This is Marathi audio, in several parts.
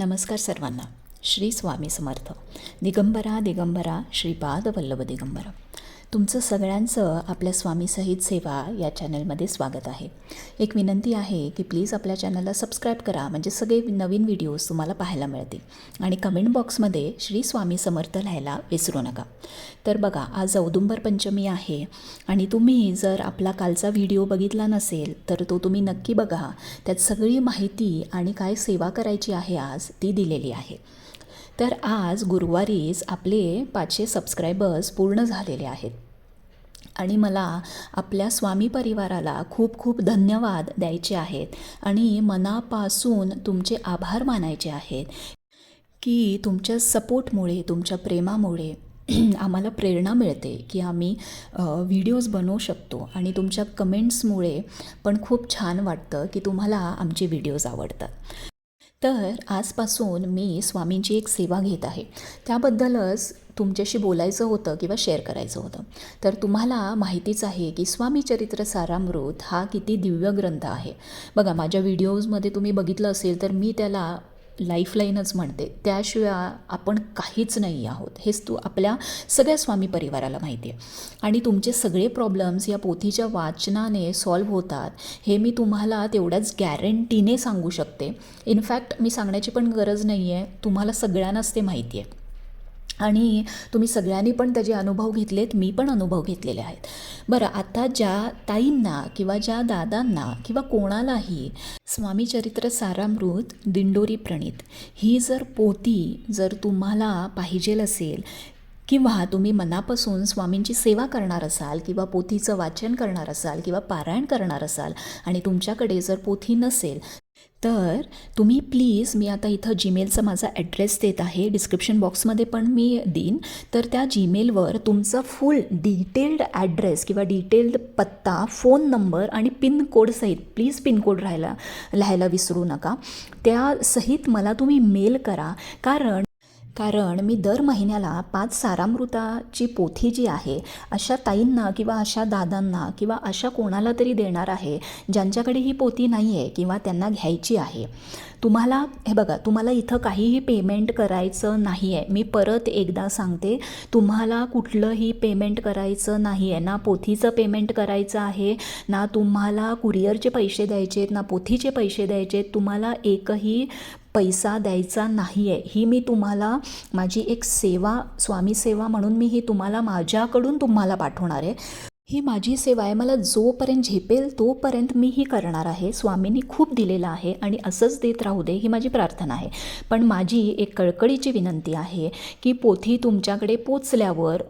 नमस्कार सर्वांना. श्री स्वामी समर्थ. दिगंबरा दिगंबरा श्रीपाद वल्लभ दिगंबरा. तुमचं सगळ्यांचं आपल्या स्वामी सहित सेवा या चॅनलमध्ये स्वागत आहे. एक विनंती आहे की प्लीज आपल्या चॅनलला सबस्क्राईब करा म्हणजे सगळे नवीन व्हिडिओज तुम्हाला पाहायला मिळतील. आणि कमेंट बॉक्समध्ये श्री स्वामी समर्थ लिहायला विसरू नका. तर बघा आज औदुंबर पंचमी आहे आणि तुम्ही जर आपला कालचा व्हिडिओ बघितला नसेल तर तो तुम्ही नक्की बघा. त्यात सगळी माहिती आणि काय सेवा करायची आहे आज ती दिलेली आहे. तर आज गुरुवारीच आपले पाचशे सबस्क्रायबर्स पूर्ण झालेले आहेत. आणि मला आपल्या स्वामी परिवाराला खूप खूप धन्यवाद द्यायचे आहेत आणि मनापासून तुमचे आभार मानायचे आहेत की तुमच्या सपोर्टमुळे तुमच्या प्रेमामुळे आम्हाला प्रेरणा मिळते की आम्ही व्हिडिओज बनवू शकतो आणि तुमच्या कमेंट्समुळे पण खूप छान वाटतं की तुम्हाला आमचे व्हिडिओज आवडतात. तर आजपासून मी स्वामींची एक सेवा घेत आहे. त्याबद्दलच तुमच्याशी बोलायचं होतं किंवा शेअर करायचं होतं. तर तुम्हाला माहितीच आहे की स्वामी चरित्र सारामृत हा किती दिव्य ग्रंथ आहे. बघा माझ्या व्हिडिओजमध्ये तुम्ही बघितलं असेल तर मी त्याला लाईफलाईनच म्हणते. त्याशिवाय आपण काहीच नाही आहोत. हेच तू आपल्या सगळ्या स्वामी परिवाराला माहिती आहे. आणि तुमचे सगळे प्रॉब्लेम्स या पोथीच्या वाचनाने सॉल्व्ह होतात. हे मी तुम्हाला तेवढ्याच गॅरंटीने सांगू शकते. इनफॅक्ट मी सांगण्याची पण गरज नाही आहे तुम्हाला सगळ्यांनाच ते माहिती आहे. आणि तुम्ही सगळ्यांनी पण त्याचे अनुभव घेतलेत मी पण अनुभव घेतलेले आहेत. बरं आता ज्या ताईंना किंवा ज्या दादांना किंवा कोणालाही स्वामी चरित्र सारामृत दिंडोरी प्रणित ही जर पोती जर तुम्हाला पाहिजेल असेल किंवा तुम्ही मनापासून स्वामींची सेवा करणार असाल किंवा पोथीचं वाचन करणार असाल किंवा पारायण करणार असाल आणि तुमच्याकडे जर पोथी नसेल तर तुम्ही प्लीज मी आता इथं जीमेलचा माझा ॲड्रेस देत आहे. डिस्क्रिप्शन बॉक्समध्ये पण मी देईन. तर त्या जीमेलवर तुमचा फुल डिटेल्ड ॲड्रेस किंवा डिटेल्ड पत्ता फोन नंबर आणि पिनकोडसहित प्लीज पिनकोड राहायला लिहायला विसरू नका. त्यासहित मला तुम्ही मेल करा. कारण कारण मी दर महिन्याला पाच सारामृताची पोथी जी आहे अशा ताईंना किंवा अशा दादांना किंवा अशा कोणाला तरी देणार आहे ज्यांच्याकडे ही पोथी नाही आहे किंवा त्यांना घ्यायची आहे. तुम्हाला हे बघा तुम्हाला इथं काहीही पेमेंट करायचं नाही आहे मी परत एकदा सांगते तुम्हाला कुठलंही पेमेंट करायचं नाही आहे ना पोथीचं पेमेंट करायचं आहे ना तुम्हाला कुरिअरचे पैसे द्यायचे आहेत ना पोथीचे पैसे द्यायचे आहेत तुम्हाला एकही पैसा द्यायचा नाही आहे ही मी तुम्हाला माझी एक सेवा स्वामी सेवा म्हणून मी ही तुम्हाला माझ्याकडून तुम्हाला पाठवणार आहे. ही माझी सेवा आहे. मला जोपर्यंत झेपेल तोपर्यंत मी ही करणार आहे. स्वामींनी खूप दिलेलं आहे आणि असंच देत राहू दे ही माझी प्रार्थना आहे. पण माझी एक कळकळीची विनंती आहे की पोथी तुमच्याकडे पोचल्यावर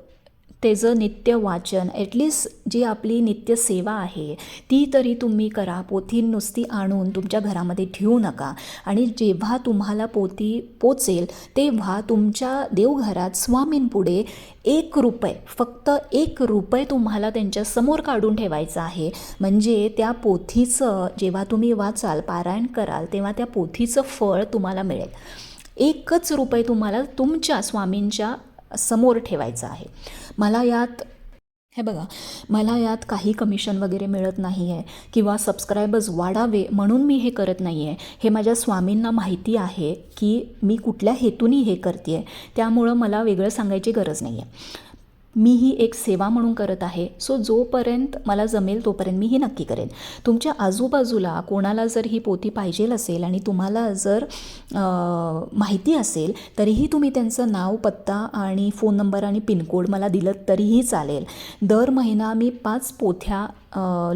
त्याचं नित्य वाचन ॲटलिस्ट जी आपली नित्य सेवा आहे ती तरी तुम्ही करा. पोथी नुसती आणून तुमच्या घरामध्ये ठेवू नका. आणि जेव्हा तुम्हाला पोथी पोचेल तेव्हा तुमच्या देवघरात स्वामींपुढे एक रुपये फक्त एक रुपये तुम्हाला त्यांच्यासमोर काढून ठेवायचं आहे. म्हणजे त्या पोथीचं जेव्हा तुम्ही वाचाल पारायण कराल तेव्हा त्या पोथीचं फळ तुम्हाला मिळेल. एकच रुपये तुम्हाला तुमच्या स्वामींच्या समोर ठेवायचं आहे. मला यात हे बघा मला यात काही कमिशन वगैरे मिळत नाही आहे किंवा सबस्क्रायबर्स वाढावे म्हणून मी हे करत नाही आहे हे माझ्या स्वामींना माहिती आहे की मी कुठल्या हेतूनी हे करते आहे त्यामुळं मला वेगळं सांगायची गरज नाही आहे मी ही एक सेवा म्हणून करत आहे. सो जोपर्यंत मला जमेल तोपर्यंत मी ही नक्की करेन. तुमच्या आजूबाजूला कोणाला जर ही पोती पाहिजेल असेल आणि तुम्हाला जर माहिती असेल तरीही तुम्ही त्यांचं नाव पत्ता आणि फोन नंबर आणि पिनकोड मला दिलं तरीही चालेल. दर महिना मी पाच पोथ्या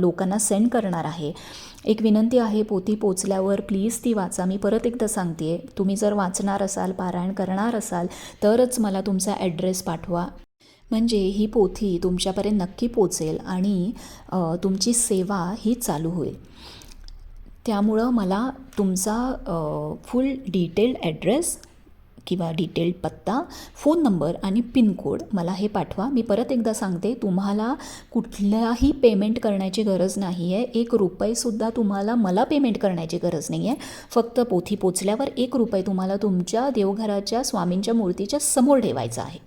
लोकांना सेंड करणार आहे. एक विनंती आहे पोथी पोचल्यावर प्लीज ती वाचा. मी परत एकदा सांगते तुम्ही जर वाचणार असाल पारायण करणार असाल तरच मला तुमचा ॲड्रेस पाठवा. म्हणजे ही पोथी तुमच्यापर्यंत नक्की पोचेल आणि तुमची सेवा ही चालू होईल. त्यामुळं मला तुमचा फुल डिटेल्ड ॲड्रेस किंवा डिटेल्ड पत्ता फोन नंबर आणि पिनकोड मला हे पाठवा. मी परत एकदा सांगते तुम्हाला कुठल्याही पेमेंट करण्याची गरज नाही आहे एक रुपयेसुद्धा तुम्हाला मला पेमेंट करण्याची गरज नाही आहे फक्त पोथी पोचल्यावर एक रुपये तुम्हाला तुमच्या देवघराच्या स्वामींच्या मूर्तीच्या समोर ठेवायचा आहे.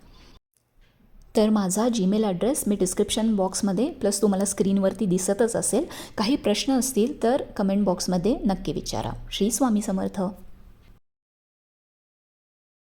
तर माझा जीमेल ॲड्रेस मी डिस्क्रिप्शन बॉक्समध्ये प्लस तुम्हाला स्क्रीनवरती दिसतच असेल. काही प्रश्न असतील तर कमेंट बॉक्समध्ये नक्की विचारा. श्री स्वामी समर्थ.